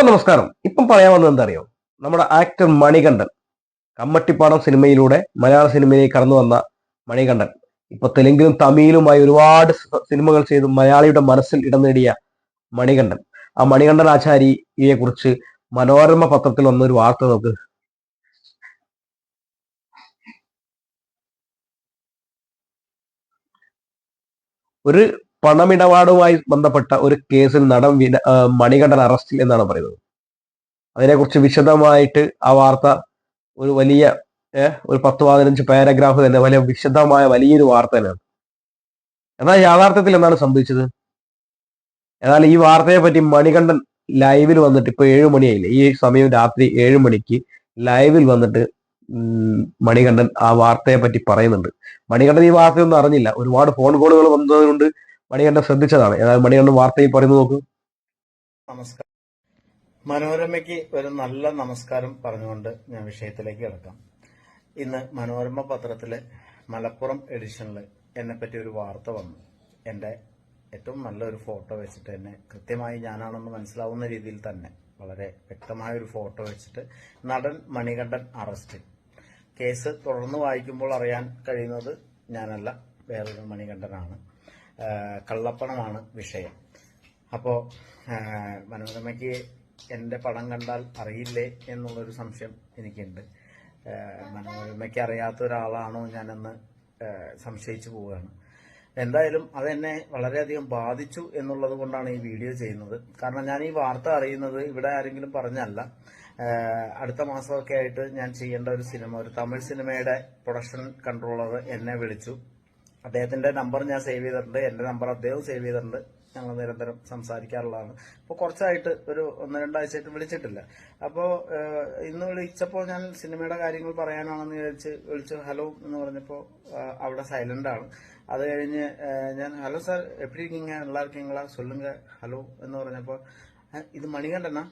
അപ്പൊ നമസ്കാരം. ഇപ്പം പറയാൻ വന്നത് എന്തറിയോ നമ്മുടെ ആക്ടർ മണികണ്ഠൻ കമ്മട്ടിപ്പാടം സിനിമയിലൂടെ മലയാള സിനിമയിലേക്ക് കടന്നു വന്ന മണികണ്ഠൻ. ഇപ്പൊ തെലുങ്കിലും തമിഴിലുമായി ഒരുപാട് സിനിമകൾ ചെയ്ത് മലയാളിയുടെ മനസ്സിൽ ഇടം നേടിയ മണികണ്ഠൻ. ആ മണികണ്ഠൻ ആചാരിയെ കുറിച്ച് മനോരമ പത്രത്തിൽ വന്നൊരു വാർത്ത നമുക്ക് ഒരു പണമിടപാടുമായി ബന്ധപ്പെട്ട ഒരു കേസിൽ നടൻ മണികണ്ഠൻ അറസ്റ്റിൽ എന്നാണ് പറയുന്നത്. അതിനെക്കുറിച്ച് വിശദമായിട്ട് ആ വാർത്ത ഒരു വലിയ ഒരു പത്ത് പതിനഞ്ച് പാരഗ്രാഫ് തന്നെ വലിയ വിശദമായ വലിയൊരു വാർത്ത തന്നെയാണ്. എന്നാൽ യാഥാർത്ഥ്യത്തിൽ എന്താണ് സംഭവിച്ചത്? എന്നാൽ ഈ വാർത്തയെ പറ്റി മണികണ്ഠൻ ലൈവിൽ വന്നിട്ട് ഇപ്പൊ ഏഴു മണിയായില്ലേ? ഈ സമയം രാത്രി ഏഴു മണിക്ക് ലൈവിൽ വന്നിട്ട് മണികണ്ഠൻ ആ വാർത്തയെ പറ്റി പറയുന്നുണ്ട്. മണികണ്ഠൻ ഈ വാർത്തയൊന്നും അറിഞ്ഞില്ല. ഒരുപാട് ഫോൺ കോളുകൾ വന്നതുകൊണ്ട് മണികണ്ഠൻ ശ്രദ്ധിച്ചതാണ്. ഏതായാലും മണികണ്ഠൻ വാർത്തയിൽ പറയുന്നു നോക്കൂ. നമസ്കാരം. മനോരമയ്ക്ക് ഒരു നല്ല നമസ്കാരം പറഞ്ഞുകൊണ്ട് ഞാൻ വിഷയത്തിലേക്ക് കിടക്കാം. ഇന്ന് മനോരമ പത്രത്തിലെ മലപ്പുറം എഡിഷനിൽ എന്നെ പറ്റി ഒരു വാർത്ത വന്നു. എന്റെ ഏറ്റവും നല്ലൊരു ഫോട്ടോ വെച്ചിട്ട് എന്നെ കൃത്യമായി ഞാനാണെന്ന് മനസ്സിലാവുന്ന രീതിയിൽ തന്നെ വളരെ വ്യക്തമായ ഒരു ഫോട്ടോ വെച്ചിട്ട് നടൻ മണികണ്ഠൻ അറസ്റ്റ്. കേസ് തുടർന്ന് വായിക്കുമ്പോൾ അറിയാൻ കഴിയുന്നത് ഞാനല്ല വേറൊരു മണികണ്ഠനാണ്. കള്ളപ്പണമാണ് വിഷയം. അപ്പോ മനോരമയ്ക്ക് എന്റെ പടം കണ്ടാൽ അറിയില്ലേ എന്നുള്ളൊരു സംശയം എനിക്കുണ്ട്. മനോരമയ്ക്ക് അറിയാത്ത ഒരാളാണോ ഞാനെന്ന് സംശയിച്ചു പോവുകയാണ്. എന്തായാലും അതെന്നെ വളരെയധികം ബാധിച്ചു എന്നുള്ളത് കൊണ്ടാണ് ഈ വീഡിയോ ചെയ്യുന്നത്. കാരണം ഞാൻ ഈ വാർത്ത അറിയുന്നത് ഇവിടെ ആരെങ്കിലും പറഞ്ഞല്ല. അടുത്ത മാസമൊക്കെ ആയിട്ട് ഞാൻ ചെയ്യേണ്ട ഒരു സിനിമ ഒരു തമിഴ് സിനിമയുടെ പ്രൊഡക്ഷൻ കൺട്രോളർ എന്നെ വിളിച്ചു. അദ്ദേഹത്തിന്റെ നമ്പർ ഞാൻ സേവ് ചെയ്തിട്ടുണ്ട്. എന്റെ നമ്പർ അദ്ദേഹം സേവ് ചെയ്തിട്ടുണ്ട്. ഞങ്ങൾ നിരന്തരം സംസാരിക്കാറുള്ളതാണ്. അപ്പോൾ കുറച്ചായിട്ട് ഒരു ഒന്ന് രണ്ടാഴ്ചയായിട്ട് വിളിച്ചിട്ടില്ല. അപ്പോൾ ഇന്ന് വിളിച്ചപ്പോൾ ഞാൻ സിനിമയുടെ കാര്യങ്ങൾ പറയാനാണെന്ന് വിചാരിച്ച് വിളിച്ചു. ഹലോ എന്ന് പറഞ്ഞപ്പോൾ അവിടെ സൈലന്റ് ആണ്. അത് കഴിഞ്ഞ് ഞാൻ ഹലോ സാർ എപ്പിടിരിക്കീങ്ക എല്ലാവർക്കും ഹലോ എന്ന് പറഞ്ഞപ്പോൾ ഇത് മണികണ്ഠനാ?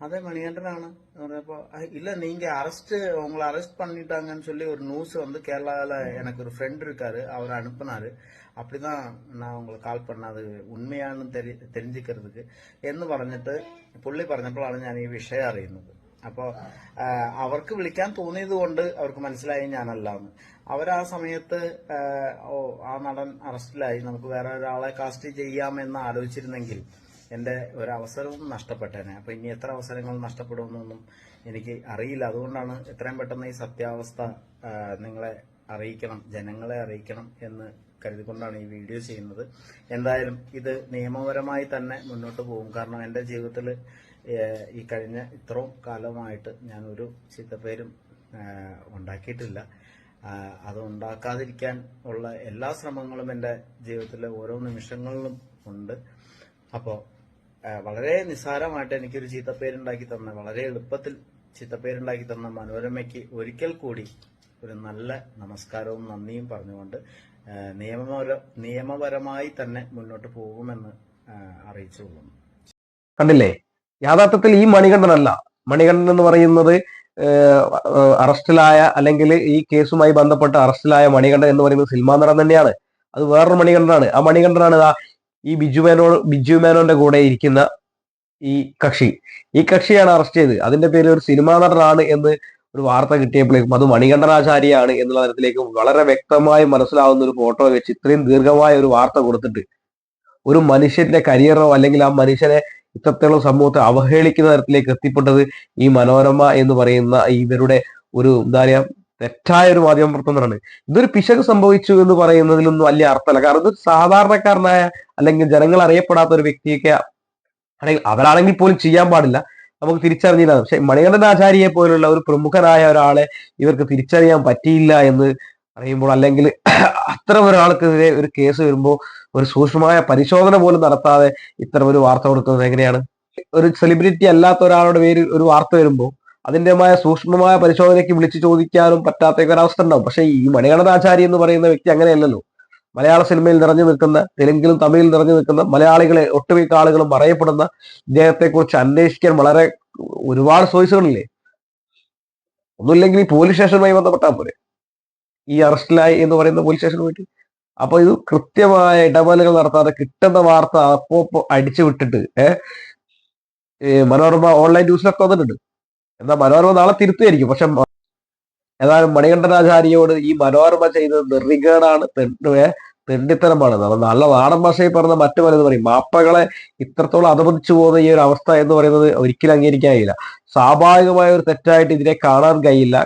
അതെ மணிகண்டனான இப்போ ഇല്ല நீங்கள் அரெஸ்ட்டு உங்களை அரெஸ்ட் பண்ணிட்டாங்கன்னு சொல்லி ஒரு நியூஸ் வந்து கேரளாவில் எனக்கு ஒரு ஃப்ரெண்ட் இருக்கார் அவர் அனுப்புனார் அப்படி தான் நான் உங்களுக்கு കാൾ പണ്ണത് ഉണ്മയാണെന്ന് എന്ന് പറഞ്ഞിട്ട് പുള്ളി പറഞ്ഞപ്പോഴാണ് ഞാൻ ഈ വിഷയം അറിയുന്നത്. അപ്പോൾ അവർക്ക് വിളിക്കാൻ തോന്നിയത് കൊണ്ട് അവർക്ക് മനസ്സിലായി ഞാനല്ലാന്ന്. അവരാ സമയത്ത് ഓ ആ നടൻ അറസ്റ്റിലായി നമുക്ക് വേറെ ഒരാളെ കാസ്റ്റ് ചെയ്യാമെന്ന് ആലോചിച്ചിരുന്നെങ്കിൽ എന്റെ ഒരു അവസരവും നഷ്ടപ്പെട്ടേനെ. അപ്പോൾ ഇനി എത്ര അവസരങ്ങൾ നഷ്ടപ്പെടുമെന്നൊന്നും എനിക്ക് അറിയില്ല. അതുകൊണ്ടാണ് എത്രയും പെട്ടെന്ന് ഈ സത്യാവസ്ഥ നിങ്ങളെ അറിയിക്കണം ജനങ്ങളെ അറിയിക്കണം എന്ന് കരുതിക്കൊണ്ടാണ് ഈ വീഡിയോ ചെയ്യുന്നത്. എന്തായാലും ഇത് നിയമപരമായി തന്നെ മുന്നോട്ട് പോകും. കാരണം എന്റെ ജീവിതത്തിൽ ഈ കഴിഞ്ഞ ഇത്രയും കാലമായിട്ട് ഞാൻ ഒരു ചീത്തപ്പേരും ഉണ്ടാക്കിയിട്ടില്ല. അത് ഉണ്ടാക്കാതിരിക്കാൻ ഉള്ള എല്ലാ ശ്രമങ്ങളും എന്റെ ജീവിതത്തിലെ ഓരോ നിമിഷങ്ങളിലും ഉണ്ട്. അപ്പോ ആ, വളരെ നിസ്സാരമായിട്ട് എനിക്കൊരു ചീത്തപ്പേരുണ്ടാക്കി തന്ന വളരെ എളുപ്പത്തിൽ ചീത്തപ്പേരുണ്ടാക്കി തന്ന മനോരമയ്ക്ക് ഒരിക്കൽ കൂടി ഒരു നല്ല നമസ്കാരവും നന്ദിയും പറഞ്ഞുകൊണ്ട് നിയമപര നിയമപരമായി തന്നെ മുന്നോട്ട് പോകുമെന്ന് അറിയിച്ചു അറിയിച്ചുകൊള്ളുന്നു. കണ്ടില്ലേ? യാഥാർത്ഥ്യത്തിൽ ഈ മണികണ്ഠനല്ല. മണികണ്ഠൻ എന്ന് പറയുന്നത് അറസ്റ്റിലായ അല്ലെങ്കിൽ ഈ കേസുമായി ബന്ധപ്പെട്ട് അറസ്റ്റിലായ മണികണ്ഠൻ എന്ന് പറയുന്നത് സിനിമാ നടൻ തന്നെയാണ്. അത് വേറൊരു മണികണ്ഠനാണ്. ആ മണികണ്ഠനാണ് ഈ ബിജു മേനോ ബിജു മേനോന്റെ കൂടെ ഇരിക്കുന്ന ഈ കക്ഷി. ഈ കക്ഷിയാണ് അറസ്റ്റ് ചെയ്തത് അതിന്റെ പേര് ഒരു സിനിമാ നടനാണ് എന്ന് ഒരു വാർത്ത കിട്ടിയപ്പോഴേക്കും അത് മണികണ്ഠനാചാര്യാണ് എന്നുള്ള തരത്തിലേക്ക് വളരെ വ്യക്തമായി മനസ്സിലാവുന്ന ഒരു ഫോട്ടോ വെച്ച് ഇത്രയും ദീർഘമായ ഒരു വാർത്ത കൊടുത്തിട്ട് ഒരു മനുഷ്യന്റെ കരിയറോ അല്ലെങ്കിൽ ആ മനുഷ്യനെ ഇത്രത്തോളം സമൂഹത്തെ അവഹേളിക്കുന്ന തരത്തിലേക്ക് എത്തിപ്പെട്ടത് ഈ മനോരമ എന്ന് പറയുന്ന ഇവരുടെ ഒരു എന്താ പറയാ തെറ്റായ ഒരു മാധ്യമ പ്രവർത്തനമാണ് ഇതൊരു പിശക് സംഭവിച്ചു എന്ന് പറയുന്നതിലൊന്നും വലിയ അർത്ഥമല്ല. കാരണം ഇതൊരു സാധാരണക്കാരനായ അല്ലെങ്കിൽ ജനങ്ങൾ അറിയപ്പെടാത്ത ഒരു വ്യക്തിയൊക്കെ അല്ലെങ്കിൽ അവരാണെങ്കിൽ പോലും ചെയ്യാൻ പാടില്ല. നമുക്ക് തിരിച്ചറിഞ്ഞില്ല പക്ഷെ മണികണ്ഠൻ ആചാര്യയെ പോലുള്ള ഒരു പ്രമുഖനായ ഒരാളെ ഇവർക്ക് തിരിച്ചറിയാൻ പറ്റിയില്ല എന്ന് അറിയുമ്പോൾ അല്ലെങ്കിൽ അത്തരം ഒരാൾക്കെതിരെ ഒരു കേസ് വരുമ്പോൾ ഒരു സൂക്ഷ്മമായ പരിശോധന പോലും നടത്താതെ ഇത്തരം ഒരു വാർത്ത കൊടുക്കുന്നത് എങ്ങനെയാണ്? ഒരു സെലിബ്രിറ്റി അല്ലാത്ത ഒരാളുടെ പേര് ഒരു വാർത്ത വരുമ്പോൾ അതിന്റേമായ സൂക്ഷ്മമായ പരിശോധനയ്ക്ക് വിളിച്ചു ചോദിക്കാനും പറ്റാത്ത ഒരു അവസ്ഥ ഉണ്ടാവും. പക്ഷെ ഈ മണികണ്ഠൻ ആചാരി എന്ന് പറയുന്ന വ്യക്തി അങ്ങനെയല്ലല്ലോ. മലയാള സിനിമയിൽ നിറഞ്ഞു നിൽക്കുന്ന തെലുങ്കിലും തമിഴിൽ നിറഞ്ഞു നിൽക്കുന്ന മലയാളികളെ ഒട്ടുമിക്ക ആളുകളും അറിയപ്പെടുന്ന ഇദ്ദേഹത്തെ കുറിച്ച് അന്വേഷിക്കാൻ വളരെ ഒരുപാട് സോഴ്സുകളില്ലേ? ഒന്നുമില്ലെങ്കിൽ ഈ പോലീസ് സ്റ്റേഷനുമായി ബന്ധപ്പെട്ടാൽ പോലെ ഈ അറസ്റ്റിലായി എന്ന് പറയുന്ന പോലീസ് സ്റ്റേഷന് പോയിട്ട് അപ്പൊ ഇത് കൃത്യമായ ഇടപെടലുകൾ നടത്താതെ കിട്ടുന്ന വാർത്ത അപ്പോ അടിച്ചു വിട്ടിട്ട് ഏഹ് മനോരമ ഓൺലൈൻ ന്യൂസിലൊക്കെ വന്നിട്ടുണ്ട്. എന്നാൽ മനോരമ നാളെ തിരുത്തുമായിരിക്കും. പക്ഷെ ഏതായാലും മണികണ്ഠനാചാര്യയോട് ഈ മനോരമ ചെയ്തത് നിർവികേടാണ് തെണ്ടിത്തരമാണ്. നല്ല നാടൻ ഭാഷയിൽ പറഞ്ഞ മറ്റു പലത് പറയും. മാപ്പകളെ ഇത്രത്തോളം അധപതിച്ചു പോകുന്ന ഈ ഒരു അവസ്ഥ എന്ന് പറയുന്നത് ഒരിക്കലും അംഗീകരിക്കാനില്ല സ്വാഭാവികമായ ഒരു തെറ്റായിട്ട് ഇതിനെ കാണാൻ കഴിയില്ല.